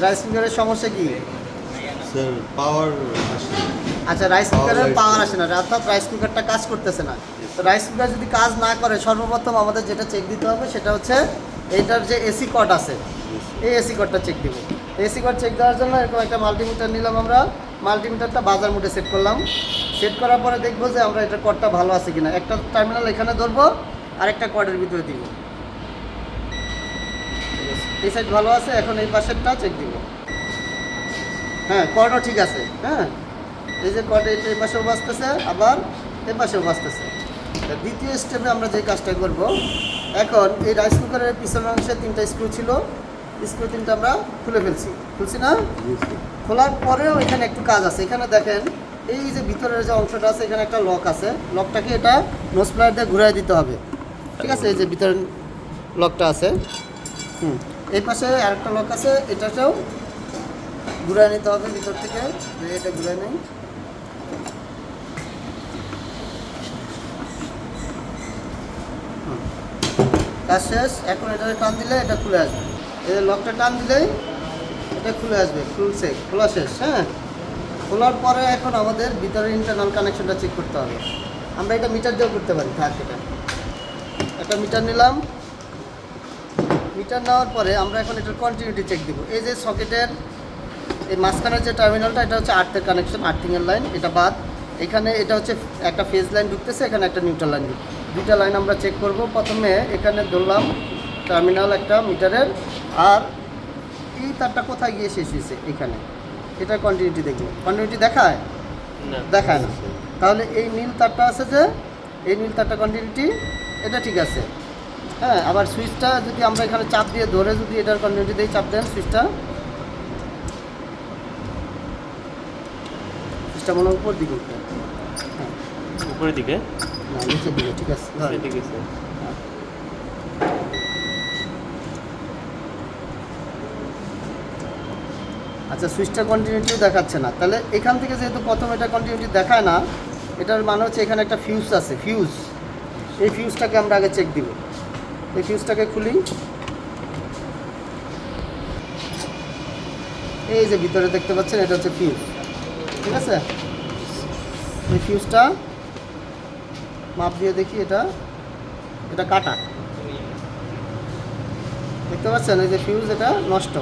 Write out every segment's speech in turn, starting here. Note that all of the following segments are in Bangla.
রাইস কুকারের সমস্যা কি? স্যার পাওয়ার আচ্ছা রাইস কুকারের পাওয়ার আসে না। অর্থাৎ রাইস কুকারটা কাজ করতেছে না। তো রাইস কুকার যদি কাজ না করে সর্বপ্রথম আমাদের যেটা চেক দিতে হবে সেটা হচ্ছে এইটার যে এসি কট আছে। এই এসি কটটা চেক দিব। এসি কট চেক দেওয়ার জন্য এরকম একটা মাল্টিমিটার নিলাম আমরা। মাল্টিমিটারটা বাজার মোটে সেট করলাম। সেট করার পরে দেখব যে আমরা এটার কটটা ভালো আছে কিনা। একটা টার্মিনাল এখানে ধরবো আর একটা কটের ভিতরে দিব। এই সাইড ভালো আছে এখন এই পাশেরটা চেক দিব। হ্যাঁ কর্ডও ঠিক আছে হ্যাঁ। এই যে এই এই পাশেও বাঁচতেছে আবার এই পাশেও বাঁচতেছে দ্বিতীয় স্টেপে আমরা যে কাজটা করব এখন এই রাইস কুকারের পিছনের অংশে তিনটা স্ক্রু ছিল স্ক্রু তিনটা আমরা খুলে ফেলছি। খুলছি না? খোলার পরেও এখানে একটু কাজ আছে। এখানে দেখেন এই যে ভিতরের যে অংশটা আছে এখানে একটা লক আছে। লকটাকে এটা নোজ প্লায়ার দিয়ে ঘুরাই দিতে হবে। ঠিক আছে? এই যে ভিতরের লকটা আছে। হুম। এই পাশে আরেকটা লক আছে এটাতেও ঘুরাই নিতে হবে ভিতর থেকে। এটা ঘুরাই নেই। কাজ শেষ, এখন এটা টান দিলে এটা খুলে আসবে। এই লকটা টান দিলেই এটা খুলে আসবে, খুলছে, খোলা শেষ হ্যাঁ? খোলার পরে এখন আমাদের ভিতরে ইন্টারনাল কানেকশনটা চেক করতে হবে। আমরা এটা মিটার দিয়েও করতে পারি, থাক এটা। একটা মিটার নিলাম। মিটার নেওয়ার পরে আমরা এখন এটার কন্টিনিউটি চেক দিব। এই যে সকেটের এই মাঝখানের যে টার্মিনালটা এটা হচ্ছে আর্থের কানেকশন আর্থিংয়ের লাইন এটা বাদ। এখানে এটা হচ্ছে একটা ফেজ লাইন ঢুকতেছে এখানে একটা নিউট্রাল লাইন দুইটা লাইন আমরা চেক করব। প্রথমে এখানে ধরলাম টার্মিনাল একটা মিটারের আর এই তারটা কোথায় গিয়ে শেষ হয়েছে? এখানে। এটা কন্টিনিউটি দেখব। কন্টিনিউটি দেখায়? দেখায় না। তাহলে এই নীল তারটা আছে যে এই নীল তারটা কন্টিনিউটি এটা ঠিক আছে। হ্যাঁ আবার সুইচটা যদি আমরা এখানে চাপ দিয়ে ধরে যদি এটার কন্টিনিউটি দিয়ে চাপ দেন সুইচটা। সুইচটা মনে উপর দিকে উঠবে। হ্যাঁ। উপরের দিকে? না নিচের দিকে ঠিক আছে। ঠিক আছে আচ্ছা সুইচটা কন্টিনিউটি দেখাচ্ছে না। তাহলে এখান থেকে যেহেতু প্রথম এটা কন্টিনিউটি দেখায় না এটার মানে হচ্ছে এখানে একটা ফিউজ আছে ফিউজ এই ফিউজটাকে আমরা আগে চেক দিব। এই ফিউজটাকে খুলি। এই যে ভিতরে দেখতে পাচ্ছেন, এটা হচ্ছে ফিউজ ঠিক আছে? এই ফিউজটা মাপ দিয়ে দেখি এটা এটা কাটা। দেখতে পাচ্ছেন, এই যে ফিউজ এটা নষ্ট।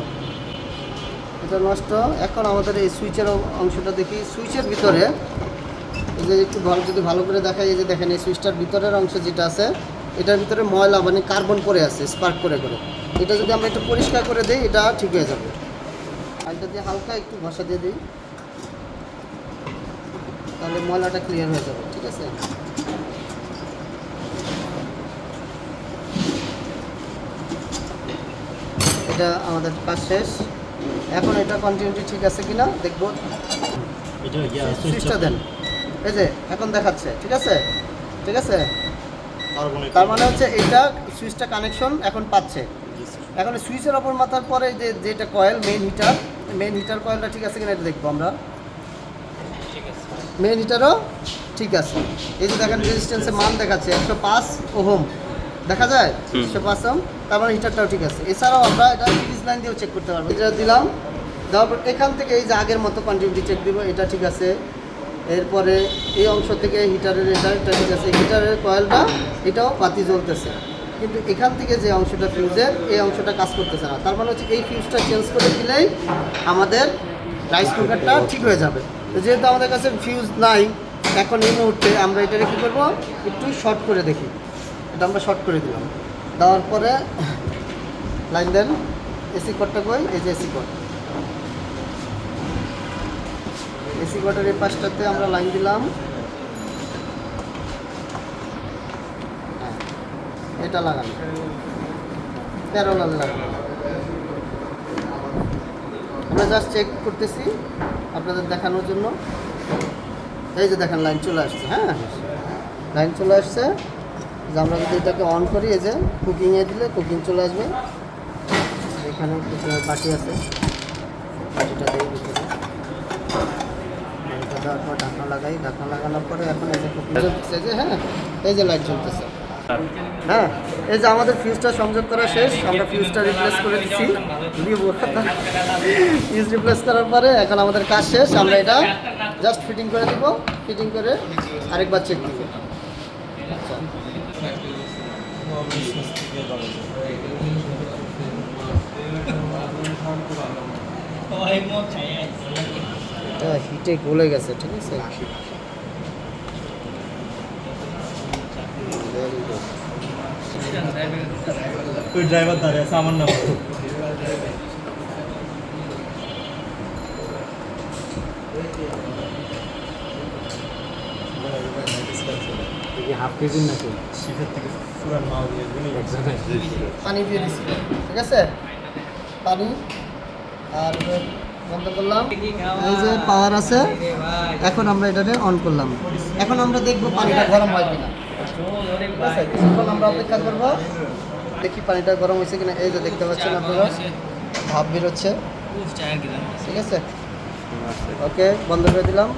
এটা নষ্ট, এখন আমাদের এই সুইচের অংশটা দেখি। সুইচের ভিতরে, এই যে একটু ভালো যদি ভালো করে দেখাই, এই যে দেখেন, এই সুইচটার ভিতরের অংশ যেটা আছে এটার ভিতরে ময়লা মানে কার্বন পড়ে আছে স্পার্ক করে করে। এটা যদি আমরা একটু পরিষ্কার করে দিই এটা ঠিক হয়ে যাবে। আর এটা দিয়ে হালকা একটু ঘষা দিয়ে দিই। তাহলে ময়লাটা ক্লিয়ার হয়ে যাবে ঠিক আছে? এটা আমাদের কাজ শেষ। এখন এটা কন্টিনিউটি ঠিক আছে কিনা দেখব। এটা সুইচটা দেন। এই যে এখন দেখাচ্ছে ঠিক আছে? ঠিক আছে? তার মানে হচ্ছে এটা সুইচটা কানেকশন এখন পাচ্ছে। এখন সুইচের ওপর মাথার পরে যে যেটা coil main heater main heater কয়েলটা ঠিক আছে কিনা এটা দেখব আমরা। মেইন হিটারও ঠিক আছে। এই যে দেখেন রেজিস্ট্যান্সের মান দেখাচ্ছে একশো পাঁচ ওহম। দেখা যায়? একশো পাঁচ ওহম। তার মানে হিটারটাও ঠিক আছে। এছাড়াও আমরা এটা সিরিজ লাইন দিয়েও চেক করতে পারব। এটা দিলাম। দেওয়ার পর এখান থেকে এই যে আগের মতো কন্টিনিউটি চেক দিব এটা ঠিক আছে। এরপরে এই অংশ থেকে হিটারের এটা এটা ঠিক আছে, হিটারের কয়েলটা এটাও বাতি জ্বলতেছে। কিন্তু এখান থেকে যে অংশটা ফিউজের, এই অংশটা কাজ করতেছে না। তার মানে হচ্ছে এই ফিউজটা চেঞ্জ করে দিলেই আমাদের রাইস কুকারটা ঠিক হয়ে যাবে। তো যেহেতু আমাদের কাছে ফিউজ নাই, এখন এই মুহূর্তে আমরা এটাকে কী করব? একটু শর্ট করে দেখি। এটা আমরা শর্ট করে দিলাম। দেওয়ার পরে, লাইন দেন। এসি কোডটা কই? এই যে এসি কোড এসি কোডের এই পাশটাতে আমরা লাইন দিলাম। হ্যাঁ, এটা লাগানো প্যারোলাল লাগানো আমরা জাস্ট চেক করতেছি আপনাদের দেখানোর জন্য। এই যে দেখেন লাইন চলে আসছে হ্যাঁ? লাইন চলে আসছে। যে আমরা যদি এটাকে অন করি এই যে কুকিংয়ে দিলে কুকিং চলে আসবে। এখানে বাটি আছে। বাটিটা দিয়ে দেওয়ার পর লাগাই, ঢাকনা লাগানোর পরে এখন এই যে এই যে হ্যাঁ এই যে লাইট চলতেছে হ্যাঁ এই যে আমাদের ফিউজটা সংযোগ করা শেষ, আমরা ফিউজটা রিপ্লেস করে দিচ্ছি ফিউজ রিপ্লেস করার পরে এখন আমাদের কাজ শেষ, আমরা এটা জাস্ট ফিটিং করে দিব ফিটিং করে আরেকবার চেক দিব। আচ্ছা। এটা হিটে গলে গেছে ঠিক আছে. ওই ড্রাইভার দাঁড়িয়ে আছে আমার নাম হাফ কেজির নাকি? শীতের থেকে পুরান মাল দিয়ে পানি দিয়ে দিছি। ঠিক আছে? পানি আর বন্ধ করলাম। এই যে পাওয়ার আছে এখন আমরা এটাকে অন করলাম। এখন আমরা দেখব পানিটা গরম হয় কিনা। ঠিক আছে কিছুক্ষণ আমরা অপেক্ষা করব। দেখি পানিটা গরম হয়েছে কিনা। এই যে দেখতে পাচ্ছেন আপনারা ভাব বেরোচ্ছে। ঠিক আছে। ওকে বন্ধ করে দিলাম।